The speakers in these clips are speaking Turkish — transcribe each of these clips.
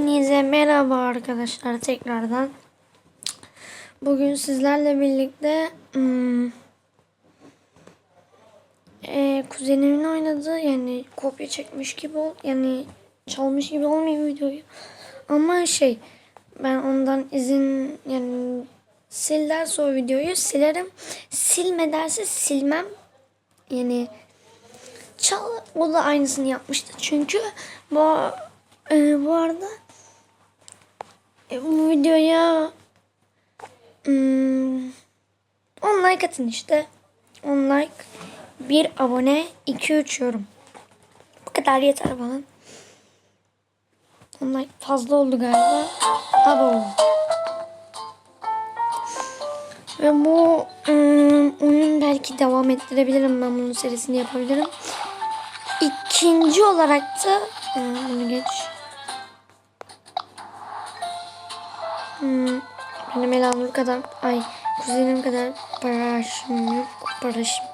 Hepinize merhaba arkadaşlar tekrardan. Bugün sizlerle birlikte hmm, e, kuzenimin oynadığı yani kopya çekmiş gibi ol yani çalmış gibi olmuyor videoyu. Ama şey ben ondan izin yani sil derse o videoyu silerim. Silme derse silmem. Yani çal o da aynısını yapmıştı. Çünkü bu e, bu arada e, bu videoya hmm, 10 like atın işte. 10 like, 1 abone, 2-3 yorum. Bu kadar yeter bana. 10 like fazla oldu galiba. Abo. Ve bu hmm, oyun belki devam ettirebilirim. Ben bunun serisini yapabilirim. İkinci olarak da e, bunu geç. Hmm, benim Elanur kadar ay kuzenim kadar paraşım yok. Paraşım.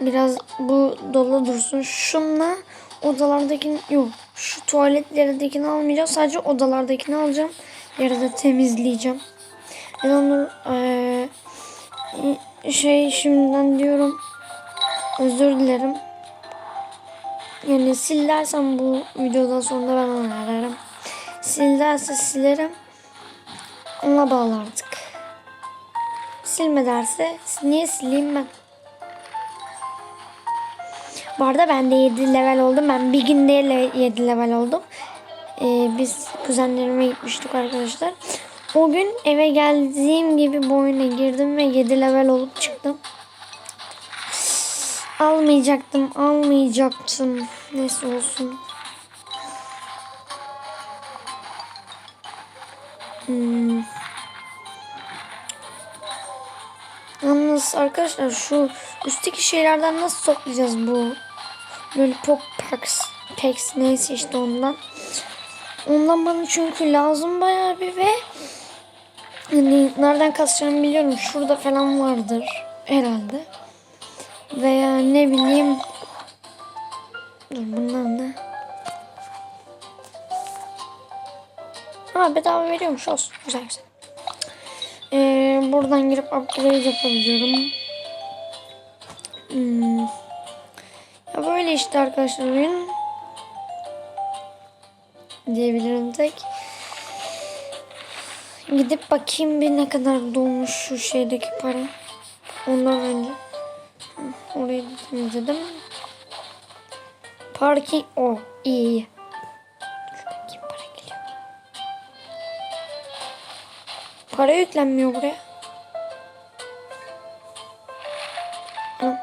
Biraz bu dolu dursun. Şunla odalardakini yok. Şu tuvaletlerdekini almayacağım. Sadece odalardakini alacağım. Yarıda temizleyeceğim. Elanur eee şey şimdiden diyorum özür dilerim. Yani silersem bu videodan sonra ben onu ararım. Silerse silerim. Ona bağlı artık. Silme derse niye sileyim ben? Bu arada ben de 7 level oldum. Ben bir günde 7 level oldum. Ee, biz kuzenlerime gitmiştik arkadaşlar. O gün eve geldiğim gibi bu oyuna girdim ve 7 level olup çıktım. Almayacaktım, almayacaktım. Neyse olsun. Hmm. Yalnız arkadaşlar şu üstteki şeylerden nasıl toplayacağız bu? Lollipop packs, packs neyse işte ondan. Ondan bana çünkü lazım bayağı bir ve hani nereden kasacağımı biliyorum. Şurada falan vardır herhalde. Veya ne bileyim. Dur bunlar ne? Ha bedava veriyormuş olsun. Güzel güzel. Ee, buradan girip upgrade yapabiliyorum. Hmm. Ya böyle işte arkadaşlar oyun. Diyebilirim tek. Gidip bakayım bir ne kadar dolmuş şu şeydeki para. Ondan önce. Orayı temizledim. Parking. O oh, iyi kim para geliyor. Para yüklenmiyor buraya. Hı.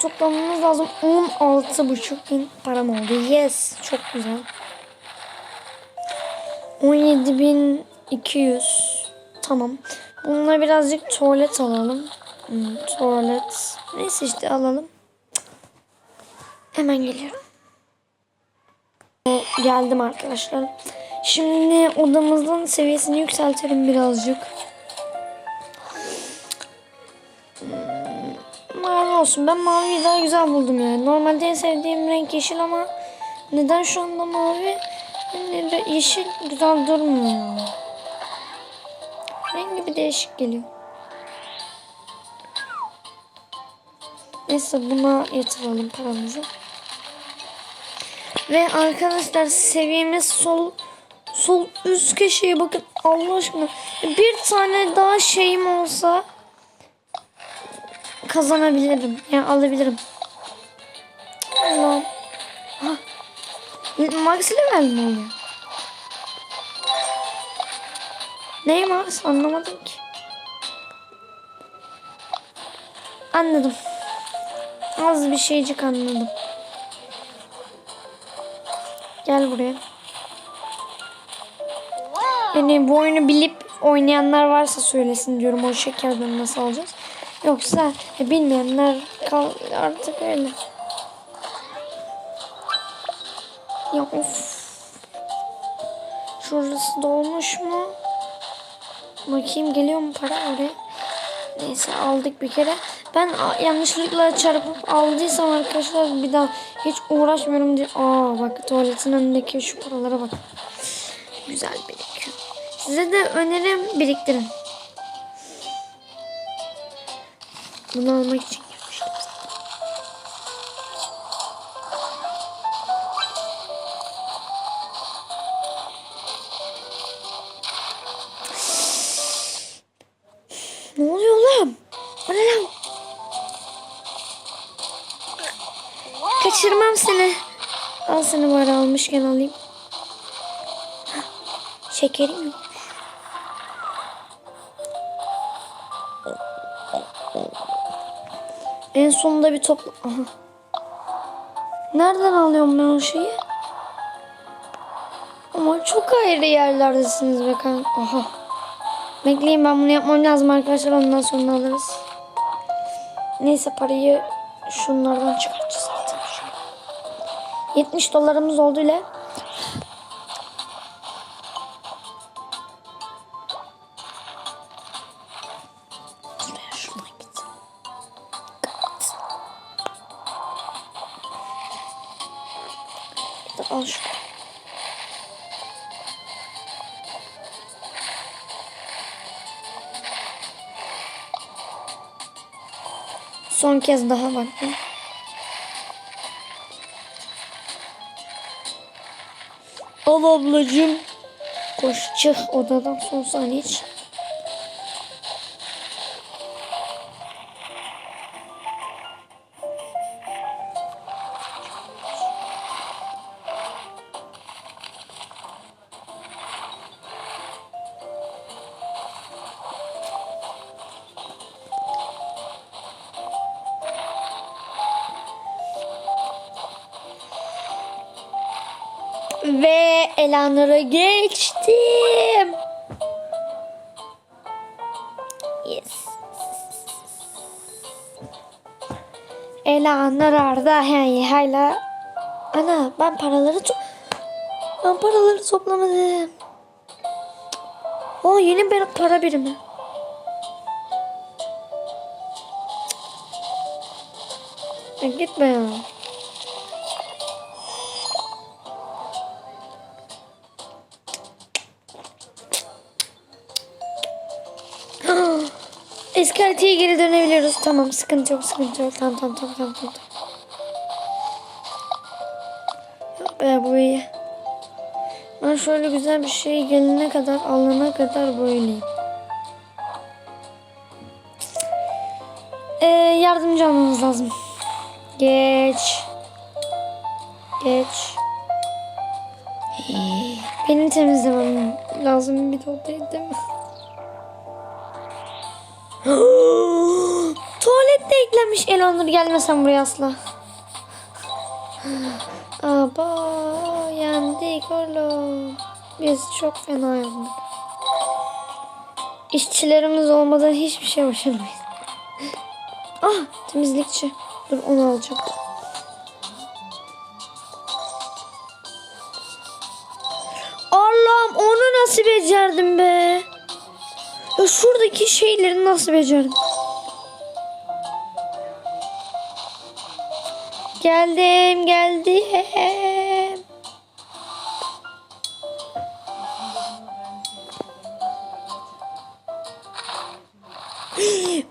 Toplamamız lazım. 16,5 bin param oldu. Yes. Çok güzel. 17.200 Tamam. Bununla birazcık tuvalet alalım. Hmm, tuvalet. Neyse işte alalım. Hemen geliyorum. Ee, geldim arkadaşlar. Şimdi odamızın seviyesini yükseltelim birazcık. Hmm, mavi olsun. Ben maviyi daha güzel buldum yani. Normalde en sevdiğim renk yeşil ama neden şu anda mavi? Yeşil güzel durmuyor. Rengi bir değişik geliyor. Neyse buna yatıralım paramızı. Ve arkadaşlar seviyemiz sol sol üst köşeye bakın Allah aşkına. Bir tane daha şeyim olsa kazanabilirim. Yani alabilirim. Allah'ım. Max level mi oluyor? Ney Max? Anlamadım ki. Anladım. Az bir şeycik anladım. Gel buraya. Yani bu oyunu bilip oynayanlar varsa söylesin diyorum o şekerden nasıl alacağız. Yoksa e, bilmeyenler kal artık öyle. Ya of. Şurası dolmuş mu? Bakayım geliyor mu para oraya? Neyse aldık bir kere. Ben yanlışlıkla çarpıp aldıysam arkadaşlar bir daha hiç uğraşmıyorum diye. Aa bak tuvaletin önündeki şu paralara bak. Güzel birikiyor. Size de önerim biriktirin. Bunu almak için Kaçırmam seni. Al seni bari almışken alayım. Şekerim yok. En sonunda bir topla... Aha. Nereden alıyorum ben o şeyi? Ama çok ayrı yerlerdesiniz be kanka. Aha. Bekleyin ben bunu yapmam lazım arkadaşlar ondan sonra alırız. Neyse parayı şunlardan çıkartacağız. 70 dolarımız oldu ile. Son kez daha bak. Al ablacığım. Koş çık odadan son saniye için. Elanur'a geçtim. Yes. Elanur orada hey hala. Ana ben paraları to ben paraları toplamadım. O yeni bir para birimi. Gitme ya. Haritaya geri dönebiliyoruz. Tamam sıkıntı yok sıkıntı yok. Tamam tamam tamam tamam. tamam. Yok be bu iyi. Ben şöyle güzel bir şey gelene kadar alana kadar böyleyim. Ee, yardımcı olmamız lazım. Geç. Geç. Hii, Benim temizlemem lazım bir de odayı değil mi? Tuvalette eklenmiş Elanur gelmesen buraya asla. Aba yendik oğlum. Biz çok fena yandık. İşçilerimiz olmadan hiçbir şey başaramayız. ah temizlikçi. Dur onu alacağım. Allah'ım onu nasıl becerdim be? Ya şuradaki şeyleri nasıl becerdim? Geldim, geldim.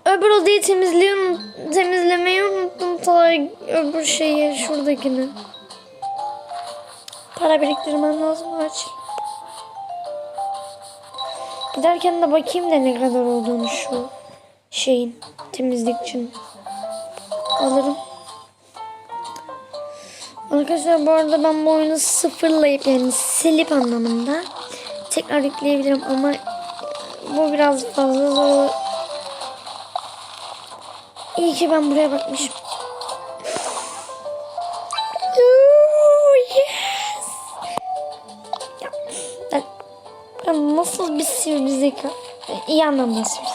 Öbür odayı temizliyorum, temizlemeyi unuttum. Ta öbür şeyi, şuradakini. Para biriktirmem lazım acil. Giderken de bakayım da ne kadar olduğunu şu şeyin temizlik için alırım. Arkadaşlar bu arada ben bu oyunu sıfırlayıp yani silip anlamında tekrar yükleyebilirim ama bu biraz fazla zor. İyi ki ben buraya bakmışım. Sivri zeka? İyi anlamda sivri.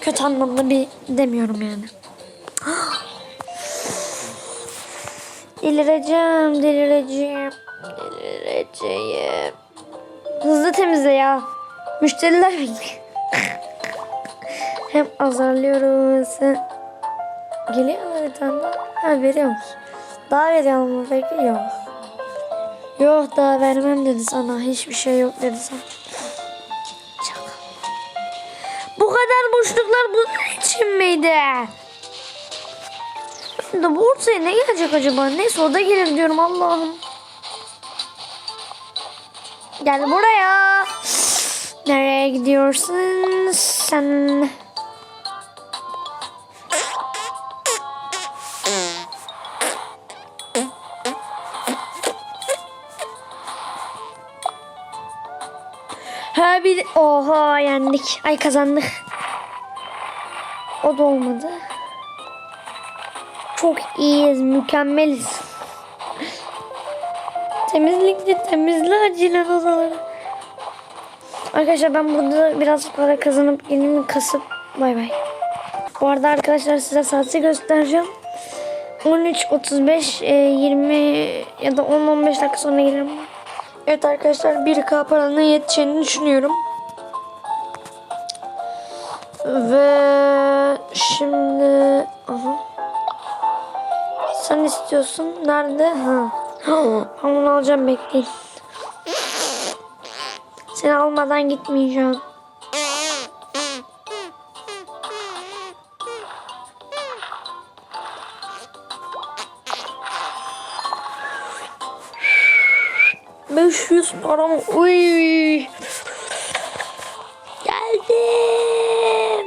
Kötü anlamda bir demiyorum yani. Delireceğim, delireceğim, delireceğim. Hızlı temizle ya. Müşteriler. Hem azarlıyoruz. Geliyor mu bir? Ha veriyor musun? Daha veriyor mu peki? Yok. Yok daha vermem dedi sana. Hiçbir şey yok dedi sana. Kadar boşluklar bunun için miydi? Şimdi bu ortaya ne gelecek acaba? Neyse o da gelir diyorum Allah'ım. Gel buraya. Nereye gidiyorsun sen? Ha bir oha yendik. Ay kazandık. O da olmadı. Çok iyiyiz, mükemmeliz. Temizlikte temizle acilen odaları. Arkadaşlar ben burada biraz para kazanıp elimi kasıp bay bay. Bu arada arkadaşlar size saati göstereceğim. 13.35 e, 20 ya da 10-15 dakika sonra gelirim. Evet arkadaşlar 1K paranın yeteceğini düşünüyorum. Ve şimdi aha. Sen istiyorsun. Nerede? Ha. Ben bunu alacağım bekleyin. Seni almadan gitmeyeceğim. Param. Uy. Geldim.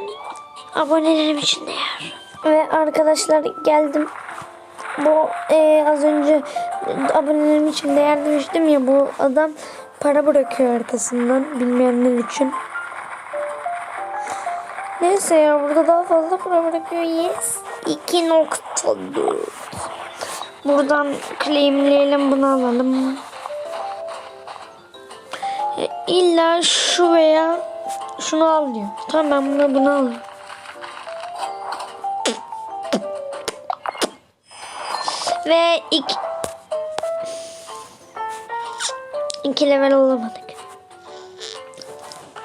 Abonelerim için değer. Ve arkadaşlar geldim. Bu e, az önce abonelerim için değer demiştim ya bu adam para bırakıyor arkasından bilmeyenler için. Neyse ya burada daha fazla para bırakıyor. Yes. 2.4 Buradan claimleyelim bunu alalım. İlla şu veya şunu al diyor. Tamam ben bunu, bunu alayım. Ve iki, iki level olamadık.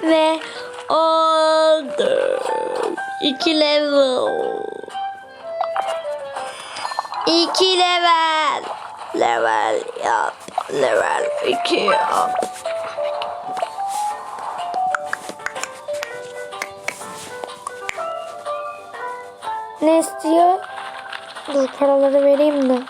Ve oldu. İki level. İki level. Level yap. Level iki yap. Ne istiyor? Dur paraları vereyim de.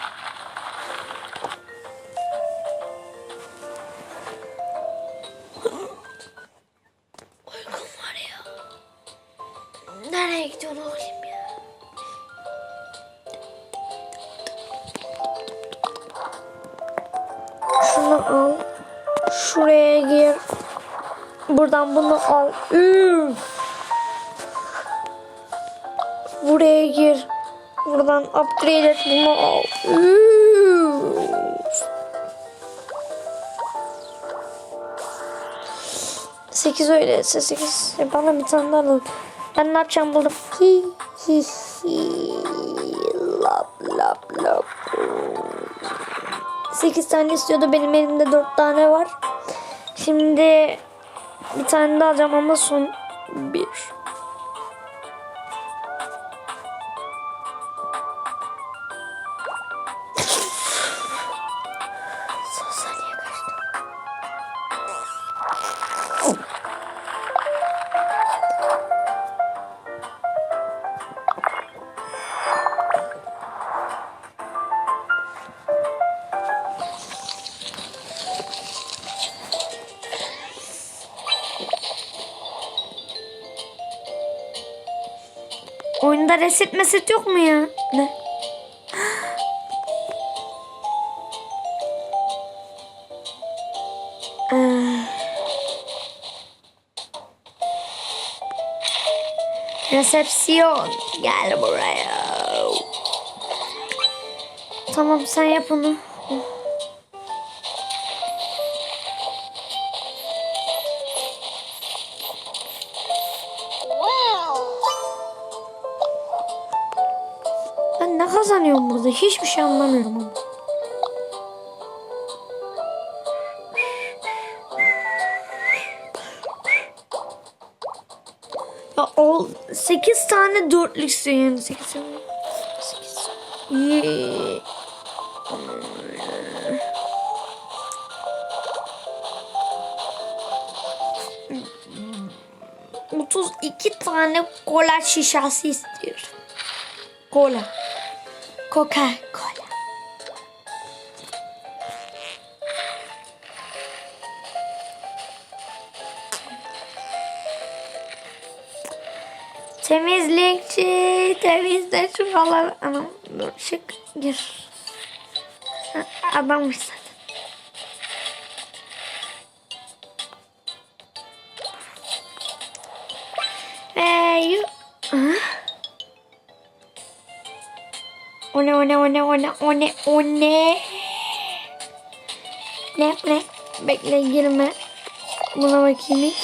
Nereye gidiyorsun oğlum ya? Şunu al. Şuraya gir. Buradan bunu al. Üf. Buraya gir. Buradan upgrade et bunu al. 8 öyleyse 8. E bana bir tane daha alalım. Ben ne yapacağım buldum. Hi hi hi. Lap lap lap. 8 tane istiyordu. Benim elimde 4 tane var. Şimdi bir tane daha alacağım ama son bir. Oyunda reset meset yok mu ya? Ne? Ee, Resepsiyon. Gel buraya. Tamam sen yap onu. Şey anlamıyorum ama. Ya ol 8 tane dörtlük istiyor yani 8 tane. 8. Ye- 32 tane kola şişesi istiyorum. Kola. Coca Temizlikçi temizle şuraları. Anam dur şık gir. Adammış zaten. Ve yu... O ne o ne o ne o ne o ne o ne? Ne ne? Bekle girme. Buna bakayım hiç.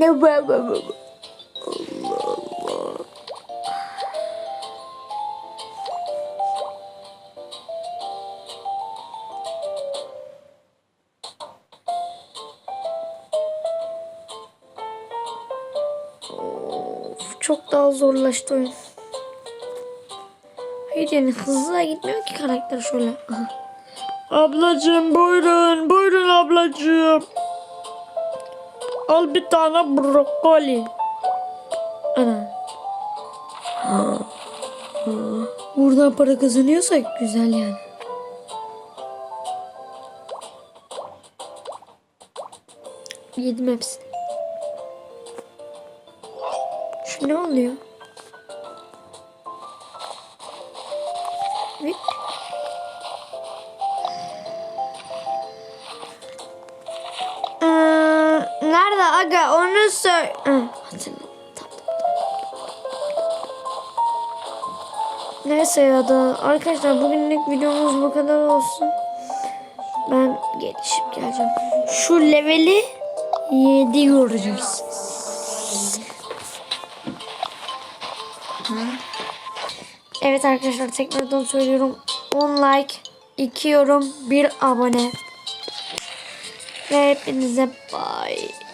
Ne wow. Allah Allah. Of, çok daha zorlaştı oyun. Hayır yani hızlı gitmiyor ki karakter şöyle. Aha. Ablacığım buyurun, buyurun ablacığım. Al bir tane brokoli. Ana. Buradan para kazanıyorsak güzel yani. Yedim hepsini. Şu ne oluyor? Aga onu söyle. Neyse ya da arkadaşlar bugünlük videomuz bu kadar olsun. Ben gelişip geleceğim. Şu leveli 7 göreceksiniz. Evet arkadaşlar tekrardan söylüyorum. 10 like, 2 yorum, 1 abone. Ve hepinize bye.